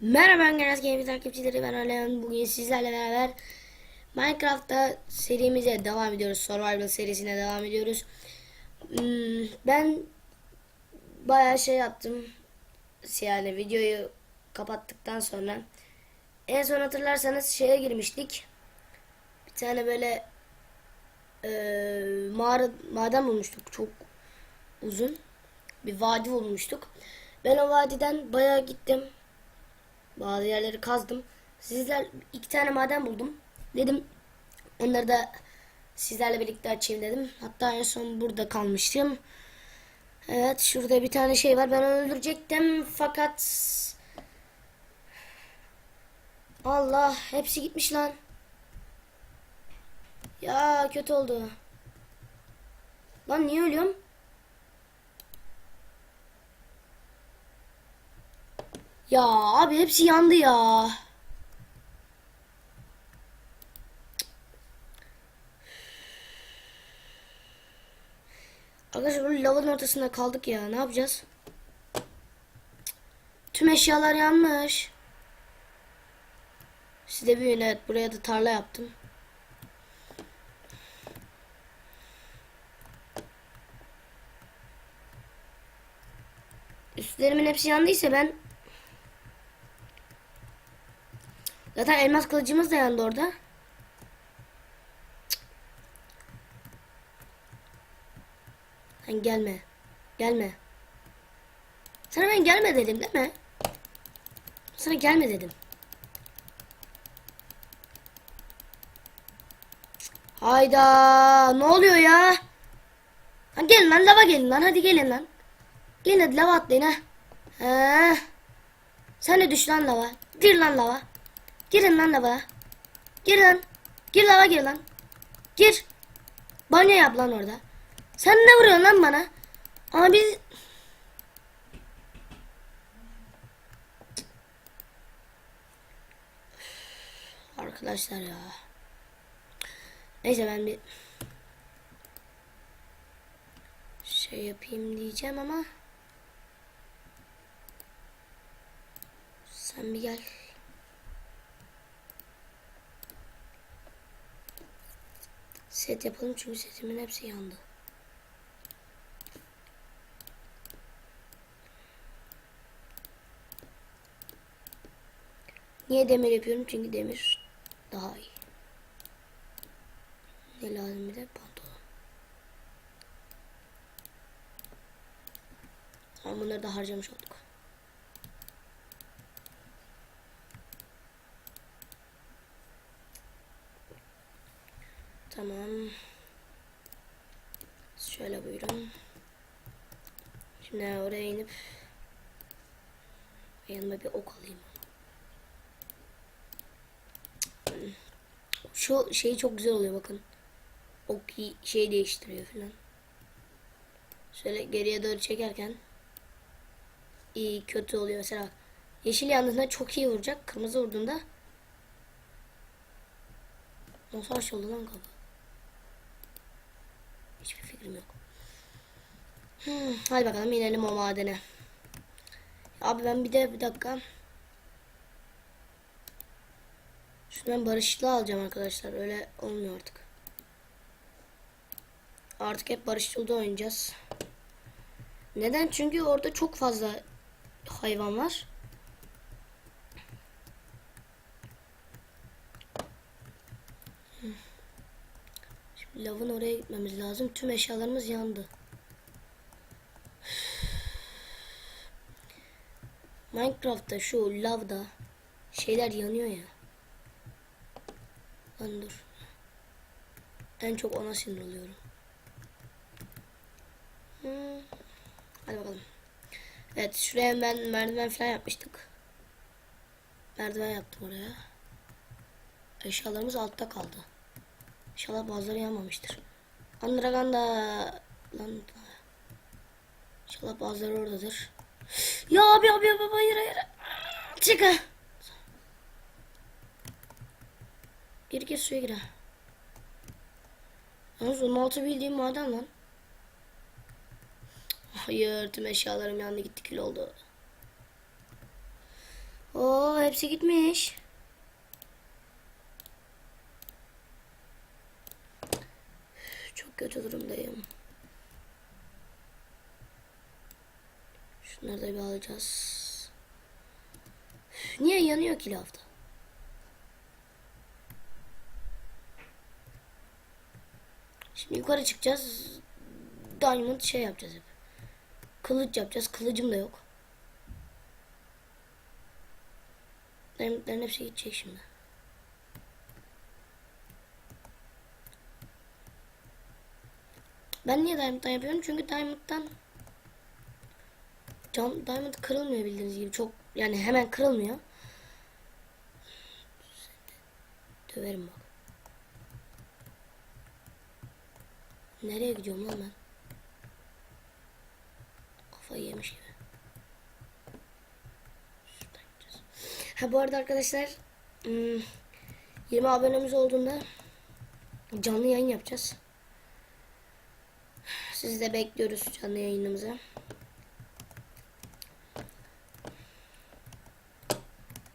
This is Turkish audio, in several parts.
Merhaba Engels Games takipçileri ben Alen. Bugün sizlerle beraber Minecraft'ta serimize devam ediyoruz. Survival serisine devam ediyoruz. Hmm, Ben bayağı şey yaptım. Yani videoyu kapattıktan sonra en son hatırlarsanız şeye girmiştik. Bir tane böyle eee mağara maden bulmuştuk. Çok uzun bir vadi bulmuştuk. Ben o vadiden bayağı gittim. Bazı yerleri kazdım. Sizler iki tane maden buldum. Dedim onları da sizlerle birlikte açayım dedim. Hatta en son burada kalmıştım. Evet şurada bir tane şey var. Ben onu öldürecektim fakat Allah hepsi gitmiş lan. Ya kötü oldu. Lan niye ölüyorum? Ya abi hepsi yandı ya. Arkadaşlar böyle lavın ortasında kaldık ya. Ne yapacağız? Tüm eşyalar yanmış. Size bir evet buraya da tarla yaptım. Üstlerimin hepsi yandıysa ben Zaten elmas kılıcımız da yandı orada. Sen gelme. Gelme. Sana ben gelme dedim değil mi? Sana gelme dedim. Hayda ne oluyor ya? Lan gelin lan lava gelin lan hadi gelin lan. Gelin hadi lava atlayın ha. Sen de düş lan lava. Dir lan lava. Girin lan lava. Gir lan. Gir lava gir lan. Gir. Banyo yap lan orada. Sen ne vuruyorsun lan bana? Ama biz... Arkadaşlar ya. Neyse ben bir şey yapayım diyeceğim ama sen bir gel. Set yapalım çünkü setimin hepsi yandı. Niye demir yapıyorum? Çünkü demir daha iyi. Ne lazım bir de pantolon. Tamam bunları da harcamış olduk. Tamam. Şöyle buyurun. Şimdi oraya inip yanıma bir ok alayım. Şu şey çok güzel oluyor bakın. Ok şey değiştiriyor falan. Şöyle geriye doğru çekerken iyi kötü oluyor mesela. Yeşil yandığında çok iyi vuracak. Kırmızı vurduğunda nasıl aşıldı lan kapı? Fikrim. Hmm, hadi bakalım inelim o madene. Abi ben bir de bir dakika. Şunu ben barışçılı alacağım arkadaşlar. Öyle olmuyor artık. Artık hep barışçılıda oynayacağız. Neden? Çünkü orada çok fazla hayvan var. Lavın oraya gitmemiz lazım. Tüm eşyalarımız yandı. Minecraft'ta şu lavda şeyler yanıyor ya. Lan dur. En çok ona sinir oluyorum. Hmm. Hadi bakalım. Evet şuraya ben merdiven falan yapmıştık. Merdiven yaptım oraya. Eşyalarımız altta kaldı. İnşallah bazıları yanmamıştır. Andraganda lan İnşallah bazıları oradadır. Ya abi abi abi hayır hayır. Çık. Gir gir suya gir. Yalnız 16 bildiğim maden lan. Hayır tüm eşyalarım yandı gitti kül oldu. Oo hepsi gitmiş. Çok kötü durumdayım. Şunları da bir alacağız. Niye yanıyor ki lafta? Şimdi yukarı çıkacağız. Diamond şey yapacağız hep. Kılıç yapacağız. Kılıcım da yok. Diamondların hepsi gidecek şimdi. Ben niye Diamond'dan yapıyorum? Çünkü Diamond'dan Cam, Diamond kırılmıyor bildiğiniz gibi. Çok yani hemen kırılmıyor. Döverim bak. Nereye gidiyorum lan ben? Kafayı yemiş gibi. Ha bu arada arkadaşlar hmm, 20 abonemiz olduğunda canlı yayın yapacağız. Sizi de bekliyoruz canlı yayınımıza.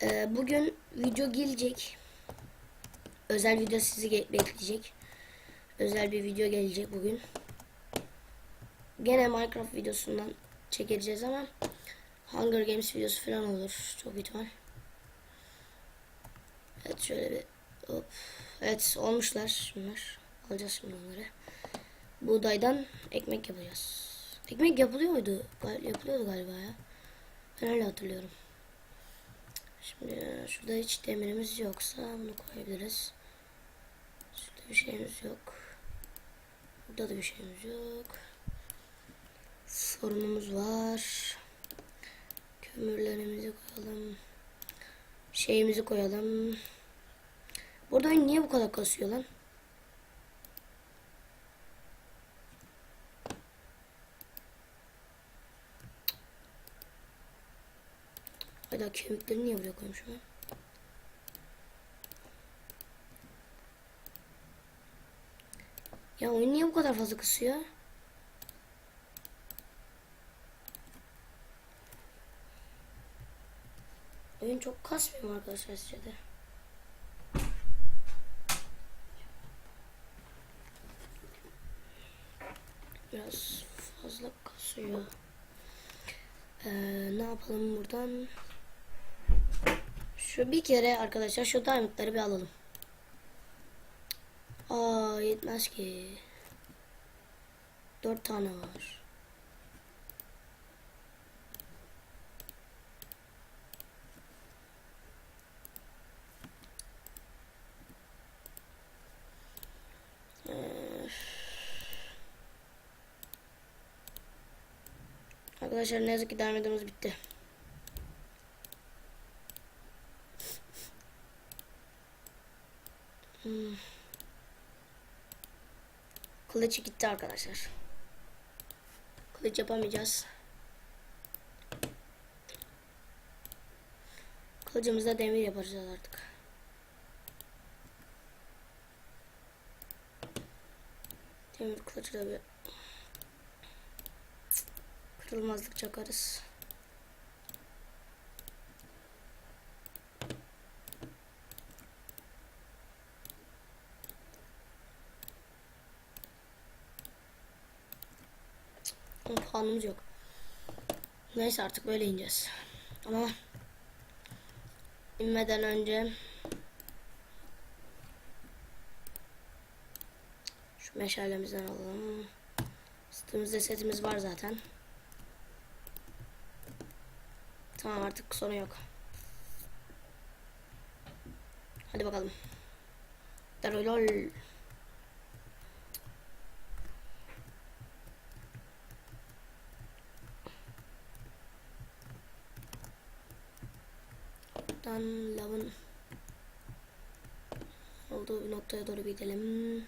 Ee, bugün video gelecek. Özel video sizi bekleyecek. Özel bir video gelecek bugün. Gene Minecraft videosundan çekeceğiz ama Hunger Games videosu falan olur. Çok ihtimal. Evet şöyle bir hop. Evet olmuşlar şunlar. Alacağız şimdi onları. Buğdaydan ekmek yapacağız. Ekmek yapılıyor muydu? Yapılıyordu galiba ya. Ben öyle hatırlıyorum. Şimdi şurada hiç demirimiz yoksa bunu koyabiliriz. Şurada bir şeyimiz yok. Burada da bir şeyimiz yok. Sorunumuz var. Kömürlerimizi koyalım. Şeyimizi koyalım. Burada oyun niye bu kadar kasıyor lan? Hala kemikleri niye buraya koymuşum ben? Ya oyun niye bu kadar fazla kısıyor? Oyun çok kasmıyor arkadaşlar sizce de? Biraz fazla kasıyor. Ee, ne yapalım buradan? Şu bir kere arkadaşlar şu diamondları bir alalım. Aa yetmez ki. Dört tane var. Arkadaşlar ne yazık ki diamondımız bitti. Hmm. Kılıç gitti arkadaşlar. Kılıç yapamayacağız. Kılıcımızda demir yapacağız artık. Demir kılıçla bir kırılmazlık çakarız. Puanımız yok. Neyse artık böyle ineceğiz. Ama inmeden önce şu meşalemizden alalım. Üstümüzde setimiz var zaten. Tamam artık sorun yok. Hadi bakalım. Darolol. Buradan lavın olduğu bir noktaya doğru gidelim.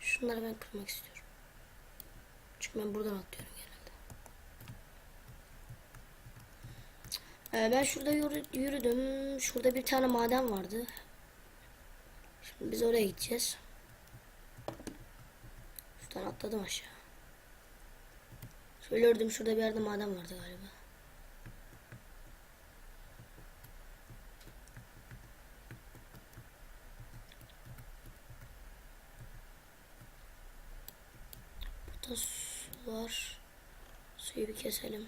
Şunları ben kırmak istiyorum. Çünkü ben buradan atlıyorum genelde. Ee, ben şurada yürü- yürüdüm. Şurada bir tane maden vardı. Şimdi biz oraya gideceğiz. Şuradan atladım aşağı. Şöyle gördüm şurada bir yerde maden vardı galiba. Burada su var. Suyu bir keselim.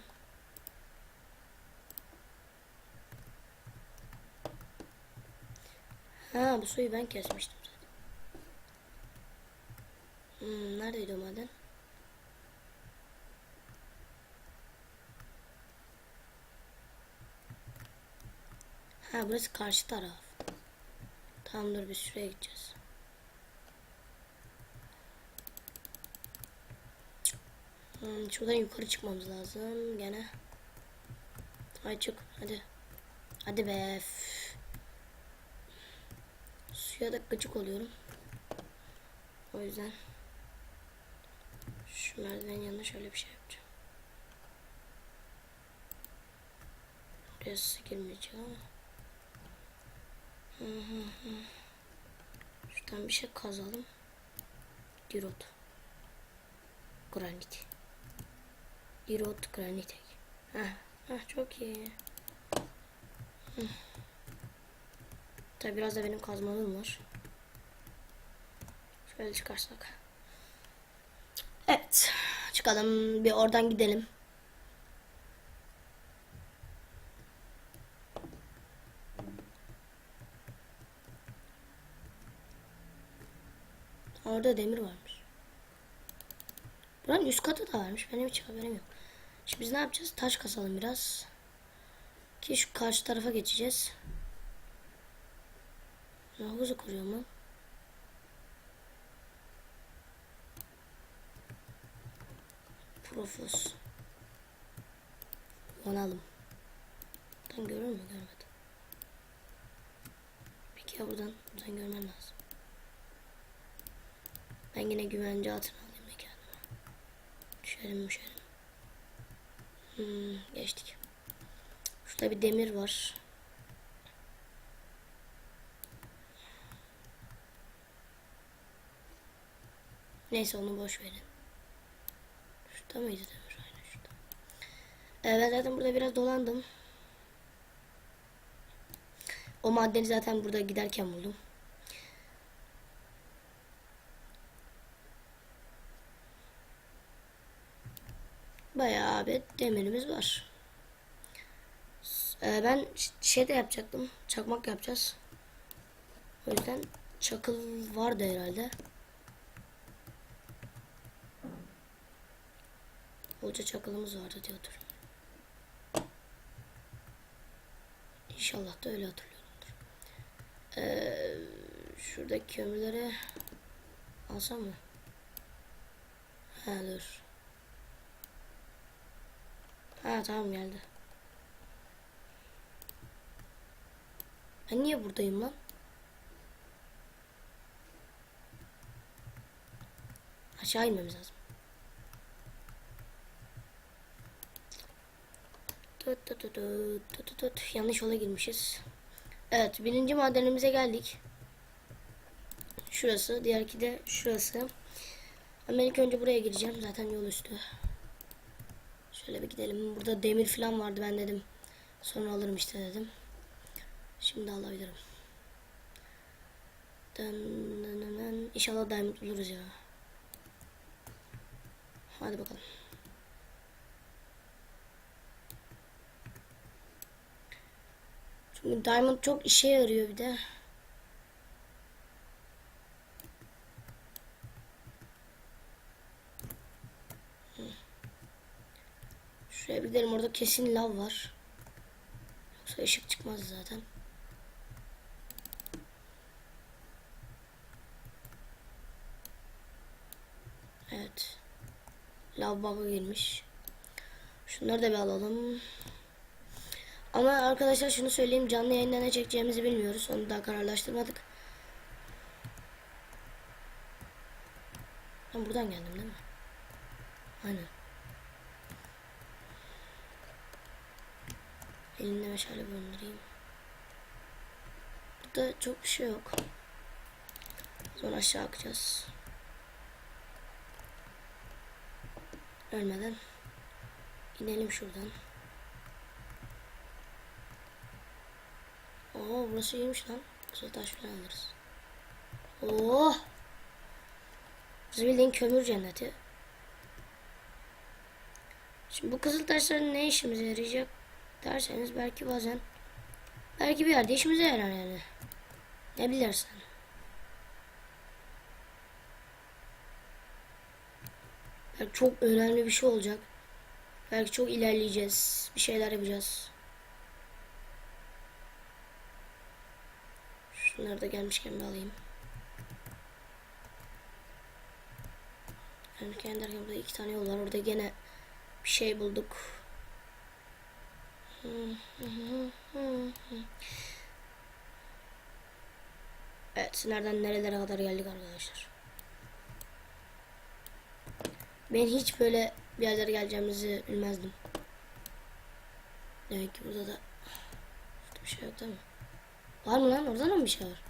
Ha bu suyu ben kesmiştim zaten. Hmm, neredeydi o maden? Ha burası karşı taraf. Tamam dur bir şuraya gideceğiz. Hmm, şuradan yukarı çıkmamız lazım gene. Ay çık hadi. Hadi be. üf. Suya da gıcık oluyorum. O yüzden şu merdivenin yanına şöyle bir şey yapacağım. Buraya su girmeyecek ama. Şuradan bir şey kazalım. Dirot. Granit. Dirot granit. Heh, heh, çok iyi. Tabi biraz da benim kazmalım var. Şöyle çıkarsak. Evet. Çıkalım. Bir oradan gidelim. Orada demir varmış. Buranın üst katı da varmış. Benim hiç haberim yok. Şimdi biz ne yapacağız? Taş kasalım biraz. Ki şu karşı tarafa geçeceğiz. Ne havuzu kuruyorum lan? Profos. Onalım. Buradan görür mü? Görmedim. Peki ya buradan? Buradan görmen lazım. Ben yine güvence altına alayım da kendime. Düşerim düşerim. Hmm, geçtik. Şurada bir demir var. Neyse onu boş verin. Şurada mıydı demir? Aynen şurada. Evet zaten burada biraz dolandım. O maddeni zaten burada giderken buldum. Bayağı bir demirimiz var. Ee, ben şey de yapacaktım. Çakmak yapacağız. O yüzden çakıl vardı herhalde. Bolca çakılımız vardı hatırlıyorum. İnşallah da öyle hatırlıyorumdur. Ee, şuradaki kömürleri alsam mı? Ha dur. Ha tamam geldi. Ben niye buradayım lan? Aşağı inmemiz lazım. Tut tut tut tut tut tut. Yanlış yola girmişiz. Evet birinci madenimize geldik. Şurası. Diğerki de şurası. Ben ilk önce buraya gireceğim. Zaten yol üstü. Şöyle bir gidelim. Burada demir falan vardı ben dedim. Sonra alırım işte dedim. Şimdi alabilirim. Dın dın dın. İnşallah diamond buluruz ya. Hadi bakalım. Çünkü diamond çok işe yarıyor bir de. Şuraya bir gidelim orada kesin lav var. Yoksa ışık çıkmaz zaten. Evet. Lav bug'a girmiş. Şunları da bir alalım. Ama arkadaşlar şunu söyleyeyim canlı yayında ne çekeceğimizi bilmiyoruz. Onu daha kararlaştırmadık. Ben buradan geldim değil mi? Aynen. Elimde meşale bulundurayım. Burada çok bir şey yok. Sonra aşağı akacağız. Ölmeden. İnelim şuradan. Oo burası iyiymiş lan. Kızıl taş falan alırız. Oh! Burası bildiğin kömür cenneti. Şimdi bu kızıl taşların ne işimize yarayacak derseniz belki bazen belki bir yerde işimize yarar yani. Ne bilirsen. Belki çok önemli bir şey olacak. Belki çok ilerleyeceğiz. Bir şeyler yapacağız. Şunları da gelmişken bir alayım. Yani kendi burada iki tane yol var. Orada gene bir şey bulduk. Evet, nereden nerelere kadar geldik arkadaşlar. Ben hiç böyle bir yerlere geleceğimizi bilmezdim. Demek ki burada da bir şey yok değil mi? Var mı lan? Orada da mı bir şey var?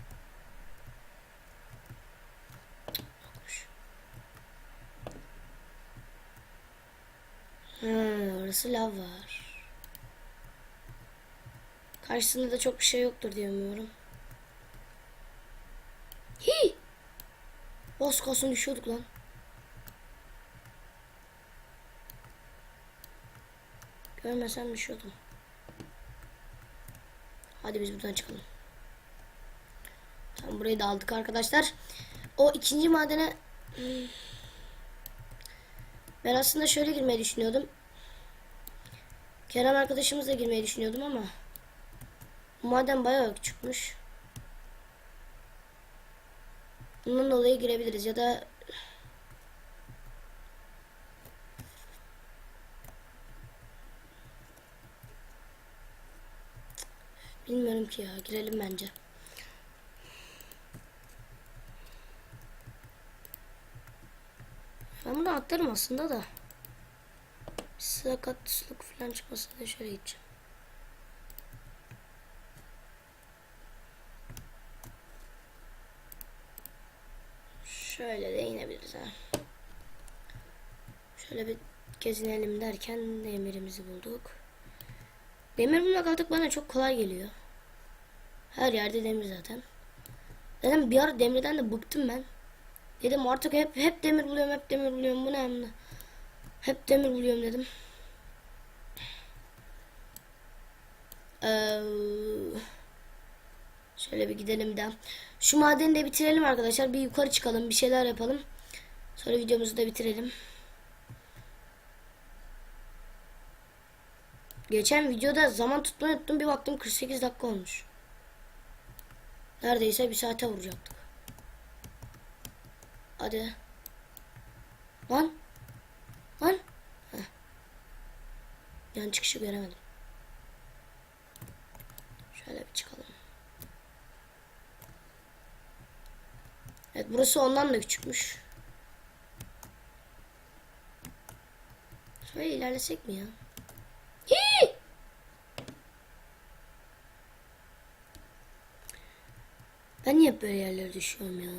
Yokmuş. Ha, orası lav var. Karşısında da çok bir şey yoktur diye umuyorum. Hi! Boz kalsın düşüyorduk lan. Görmesem düşüyordum. Hadi biz buradan çıkalım. Tamam burayı da aldık arkadaşlar. O ikinci madene Hmm. ben aslında şöyle girmeyi düşünüyordum. Kerem arkadaşımızla girmeyi düşünüyordum ama maden bayağı küçükmüş. Bundan dolayı girebiliriz ya da bilmiyorum ki ya girelim bence. Ben bunu atlarım aslında da. Sakatlık falan çıkmasın diye şöyle gideceğim. Şöyle de inebiliriz ha. Şöyle bir gezinelim derken demirimizi bulduk. Demir bulmak artık bana çok kolay geliyor. Her yerde demir zaten. Zaten bir ara demirden de bıktım ben. Dedim artık hep hep demir buluyorum, hep demir buluyorum. Bu ne amına? Hep demir buluyorum dedim. Ee, şöyle bir gidelim de. Şu madeni de bitirelim arkadaşlar. Bir yukarı çıkalım, bir şeyler yapalım. Sonra videomuzu da bitirelim. Geçen videoda zaman tutmayı unuttum. Bir baktım 48 dakika olmuş. Neredeyse bir saate vuracaktık. Hadi. Lan. Lan. Heh. Yan çıkışı göremedim. Şöyle bir çıkalım. Evet burası ondan da küçükmüş. Şöyle ilerlesek mi ya? Hii! Ben niye böyle yerlere düşüyorum ya?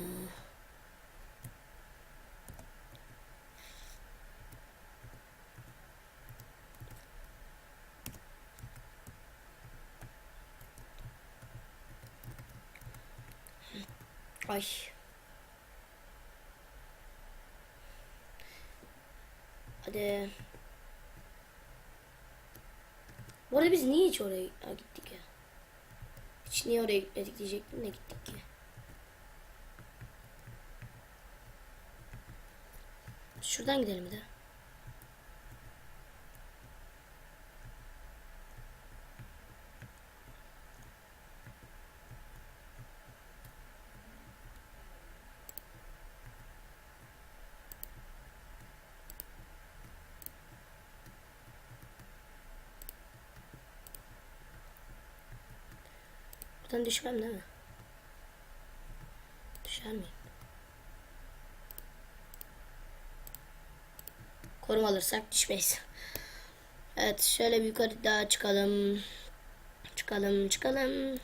Ay. Hadi. Bu arada biz niye hiç oraya Ha, gittik ya? Hiç niye oraya gitmedik diyecektim de gittik ki. Şuradan gidelim de. Buradan düşmem değil mi? Düşer miyim? Konum alırsak düşmeyiz. Evet şöyle bir yukarı daha çıkalım. Çıkalım çıkalım.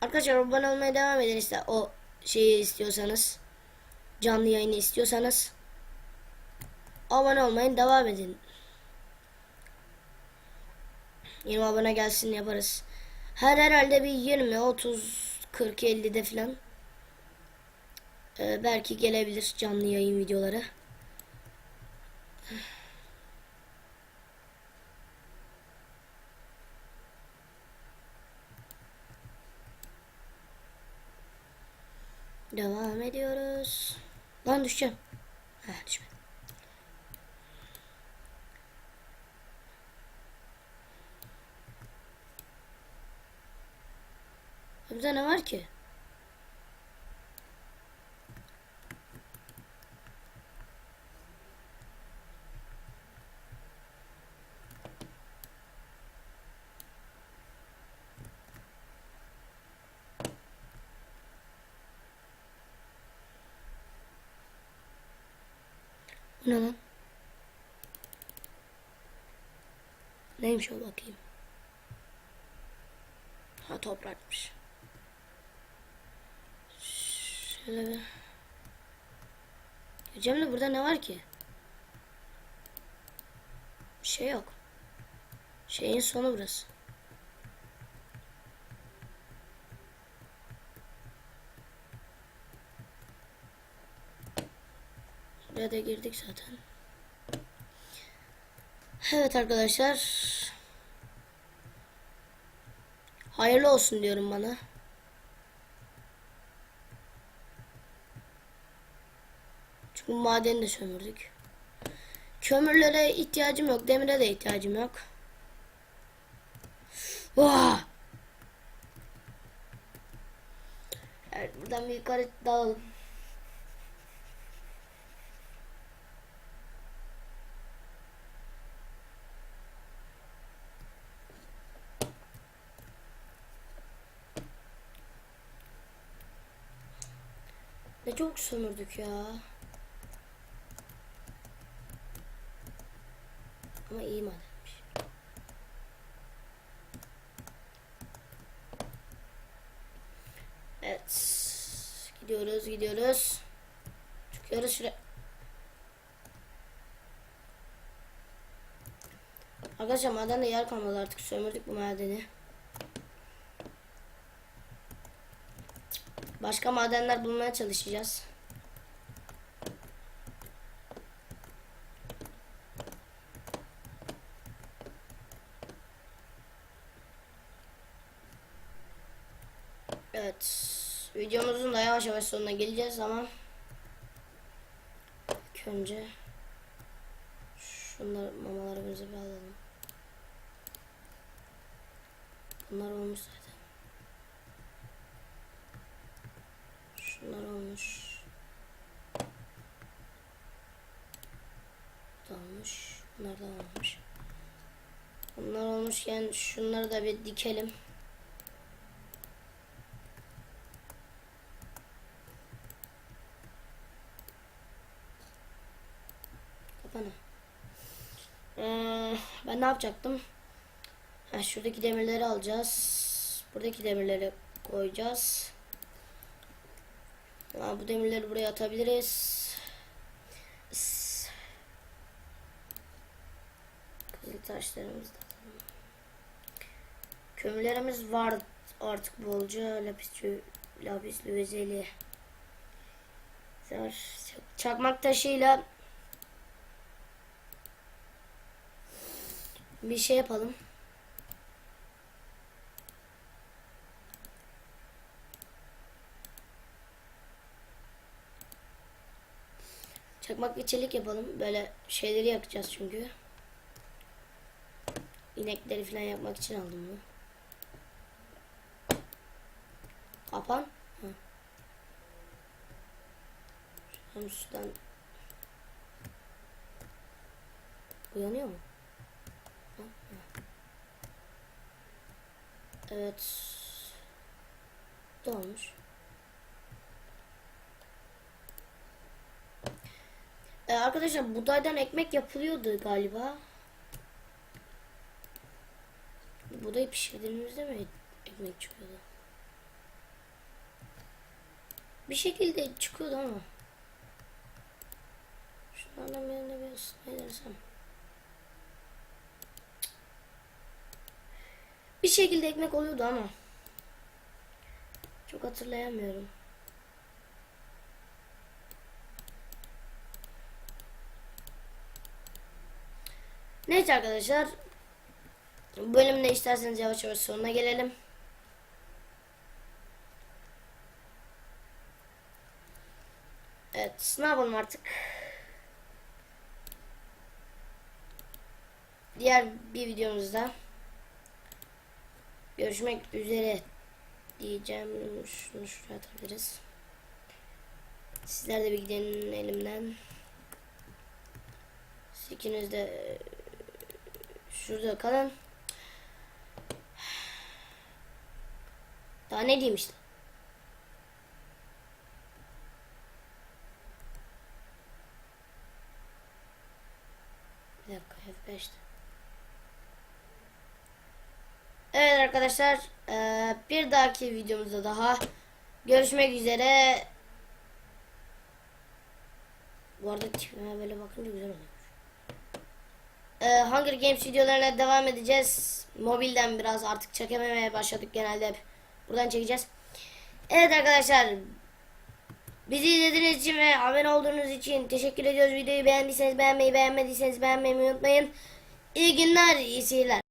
Arkadaşlar abone olmaya devam edin işte o şeyi istiyorsanız. canlı yayını istiyorsanız abone olmayın devam edin. 20 abone gelsin yaparız. Her herhalde bir 20, 30, 40, 50'de falan. Ee, belki gelebilir canlı yayın videoları. Devam ediyoruz. Lan düşeceğim. Heh düşmedim. Burada ne var ki? Ne lan? Neymiş o bakayım. Ha toprakmış. Şöyle bir. Cemile burada ne var ki? Bir şey yok. Şeyin sonu burası. Buraya da girdik zaten. Evet arkadaşlar. Hayırlı olsun diyorum bana. Çünkü madeni de sömürdük. Kömürlere ihtiyacım yok. Demire de ihtiyacım yok. Vah! Evet, buradan bir yukarı dalalım. Ne çok sömürdük ya. Ama iyi madenmiş. Evet. Gidiyoruz gidiyoruz. Çıkıyoruz şuraya. Arkadaşlar madende yer kalmadı artık sömürdük bu madeni. Başka madenler bulmaya çalışacağız. Evet. Videomuzun da yavaş yavaş sonuna geleceğiz ama ilk önce şunları mamalarımızı bir alalım. Bunlar olmuş zaten. Şunlar olmuş. Olmuş. Bunlar da olmuş. Bunlar olmuşken şunları da bir dikelim. Kapana. Ee, ben ne yapacaktım? Ha, şuradaki demirleri alacağız. Buradaki demirleri koyacağız. Ha, bu demirleri buraya atabiliriz. Kızıl taşlarımız da atalım. Kömürlerimiz var artık bolca. Lapis, lapis. Zar. Çakmak taşıyla bir şey yapalım. Çakmak ve çelik yapalım. Böyle şeyleri yakacağız çünkü. İnekleri falan yapmak için aldım bunu. Kapan. Ha. Hem sudan uyanıyor mu? Ha, ha. Evet. Dolmuş. Ee, arkadaşlar buğdaydan ekmek yapılıyordu galiba. Buğdayı pişirdiğimizde mi ekmek çıkıyordu? Bir şekilde çıkıyordu ama. Anam yerine bir ısıtmayı denesem. Bir şekilde ekmek oluyordu ama. Çok hatırlayamıyorum. Neyse arkadaşlar. Bölümde isterseniz yavaş yavaş sonuna gelelim. Evet, ne yapalım artık? Diğer bir videomuzda görüşmek üzere diyeceğim. Şunu şuraya atabiliriz. Sizler de bir elimden. Siz ikiniz de şurada kalın. Daha ne diyeyim işte. Bir dakika F5'te. Evet arkadaşlar eee, bir dahaki videomuzda daha görüşmek üzere. Bu arada tipime böyle bakınca güzel oluyormuş. Eee, Hunger Games videolarına devam edeceğiz. Mobilden biraz artık çekememeye başladık genelde. Buradan çekeceğiz. Evet arkadaşlar. Bizi izlediğiniz için ve abone olduğunuz için teşekkür ediyoruz. Videoyu beğendiyseniz beğenmeyi, beğenmediyseniz beğenmeyi unutmayın. İyi günler, iyi seyirler.